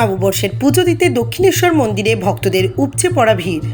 নববর্ষের পুজো দিতে দক্ষিণেশ্বর মন্দিরে ভক্তদের উপচে পড়া ভিড়।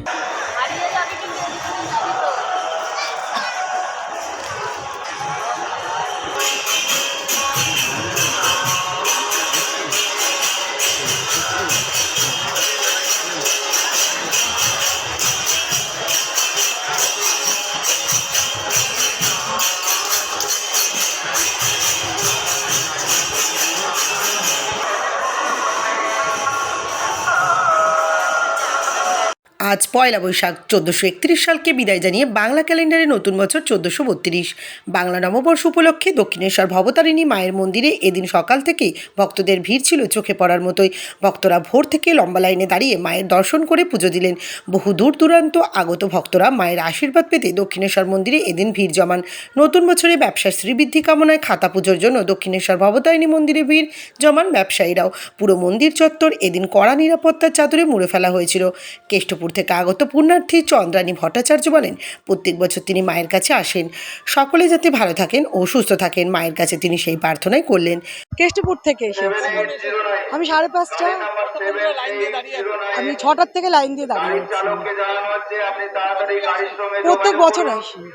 আজ পয়লা বৈশাখ, চোদ্দোশো একত্রিশ সালকে বিদায় জানিয়ে বাংলা ক্যালেন্ডারে নতুন বছর চোদ্দোশো বত্রিশ। বাংলা নববর্ষ উপলক্ষে দক্ষিণেশ্বর ভবতারিণী মায়ের মন্দিরে এদিন সকাল থেকেই ভক্তদের ভিড় ছিল চোখে পড়ার মতোই। ভক্তরা ভোর থেকে লম্বা লাইনে দাঁড়িয়ে মায়ের দর্শন করে পুজো দিলেন। বহু দূর দূরান্ত আগত ভক্তরা মায়ের আশীর্বাদ পেতে দক্ষিণেশ্বর মন্দিরে এদিন ভিড় জমান। নতুন বছরে ব্যবসার শ্রীবৃদ্ধি কামনায় খাতা পুজোর জন্য দক্ষিণেশ্বর ভবতারিণী মন্দিরে ভিড় জমান ব্যবসায়ীরাও। পুরো মন্দির চত্বর এদিন কড়া নিরাপত্তার চাদরে মুড়ে ফেলা হয়েছিল। কেষ্টপুর থেকে আগত পুণ্যার্থী চন্দ্রানী ভট্টাচার্য বলেন, প্রত্যেক বছর তিনি মায়ের কাছে আসেন। সকলে যাতে ভালো থাকেন ও সুস্থ থাকেন, মায়ের কাছে তিনি সেই প্রার্থনাই করলেন। কেষ্টপুর থেকে এসেছি। আমি সাড়ে পাঁচটা। আমি ছটার থেকে লাইন দিয়ে দাঁড়িয়ে প্রত্যেক বছর আসি।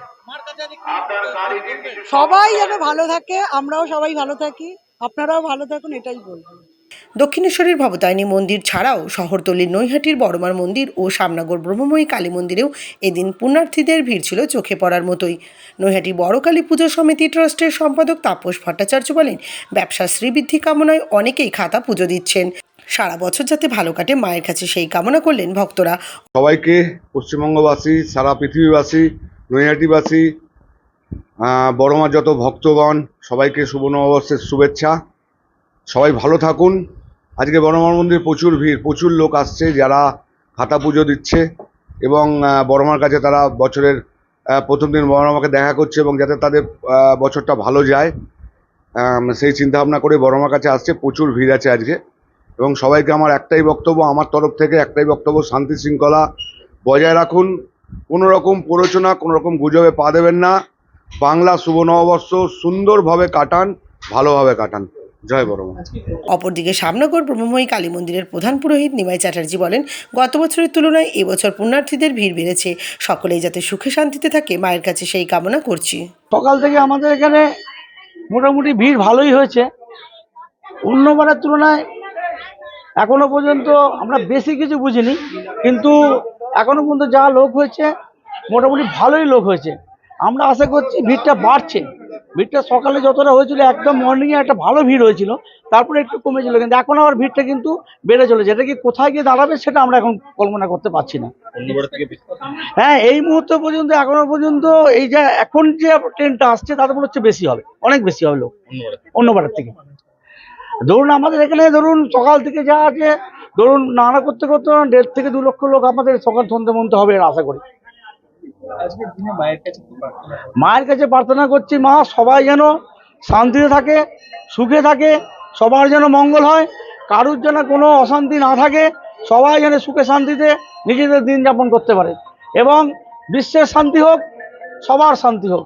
সবাই যেন ভালো থাকে, আমরাও সবাই ভালো থাকি। আপনারাও ভালো থাকুন, এটাই বলব। দক্ষিণেশ্বরের ভবতারিণী মন্দির ছাড়াও শহরতলির নৈহাটির বড়মার মন্দির ও সামনাগর ব্রহ্মময়ী কালী মন্দিরেও এদিন পুণ্যার্থীদের ভিড় ছিল চোখে পড়ার মতোই। নৈহাটি বড় কালী পুজো সমিতি ট্রাস্টের সম্পাদক তাপস ভট্টাচার্য বলেন, ব্যবসার শ্রীবৃদ্ধি কামনায় অনেকেই খাতা পুজো দিচ্ছেন। সারা বছর যাতে ভালো কাটে মায়ের কাছে সেই কামনা করলেন ভক্তরা। সবাইকে পশ্চিমবঙ্গবাসী, সারা পৃথিবীবাসী, নৈহাটিবাসী বড়মার যত ভক্তগণ, সবাইকে শুভ নববর্ষের শুভেচ্ছা। সবাই ভালো থাকুন। আজকে বড়মার মন্দিরে প্রচুর ভিড়, প্রচুর লোক আসছে যারা খাতা পুজো দিচ্ছে এবং বড়মার কাছে তারা বছরের প্রথম দিন বড়মাকে দেখা করছে এবং যাতে তাদের বছরটা ভালো যায়। সেই চিন্তাভাবনা করে বড়মার কাছে আসছে, প্রচুর ভিড় আছে আজকে। এবং সবাইকে আমার একটাই বক্তব্য, আমার তরফ থেকে একটাই বক্তব্য, শান্তি শৃঙ্খলা বজায় রাখুন। কোনো রকম প্ররোচনা, কোনো রকম গুজবে পা দেবেন না। বাংলা শুভ নববর্ষ সুন্দরভাবে কাটান, ভালোভাবে কাটান। জয় বড়মা অপরদিকে সামনগর ব্রহ্মময়ী কালী মন্দিরের প্রধান পুরোহিত নিমাই চ্যাটার্জি বলেন গত বছরের তুলনায় এবছর পুণ্যার্থীদের ভিড় বেড়েছে। সকলেই যাতে সুখে শান্তিতে থাকে মায়ের কাছে সেই কামনা করছি। সকাল থেকে আমাদের এখানে মোটামুটি ভিড় ভালোই হয়েছে। অন্যবারের তুলনায় এখনও পর্যন্ত আমরা বেশি কিছু বুঝিনি কিন্তু এখনও পর্যন্ত যা লোক হয়েছে মোটামুটি ভালোই লোক হয়েছে। আমরা আশা করছি ভিড়টা বাড়ছে। ভিড়টা সকালে যতটা হয়েছিল একদম মর্নিংয়ে একটা ভালো ভিড় হয়েছিল তারপরে একটু কমেছিল কিন্তু এখন আবার ভিড়টা কিন্তু বেড়ে চলেছে। এটা কি কোথায় গিয়ে দাঁড়াবে সেটা আমরা এখন কল্পনা করতে পারছি না। হ্যাঁ এই মুহূর্ত পর্যন্ত এখনও পর্যন্ত এই যে এখন যে ট্রেনটা আসছে তাতে মনে হচ্ছে বেশি হবে অনেক বেশি হবে লোক। অন্যবারের থেকে। ধরুন আমাদের এখানে ধরুন সকাল থেকে যা আছে ধরুন নানা করতে করতে দেড় থেকে দু লক্ষ লোক আমাদের সকাল সন্ধ্যে মধ্যে হবে আশা করি। মায়ের কাছে প্রার্থনা করছি, মা, সবাই যেন শান্তিতে থাকে, সুখে থাকে, সবার যেন মঙ্গল হয়, কারুর যেন কোনো অশান্তি না থাকে, সবাই যেন সুখে শান্তিতে নিজেদের দিন যাপন করতে পারে। এবং বিশ্বের শান্তি হোক, সবার শান্তি হোক।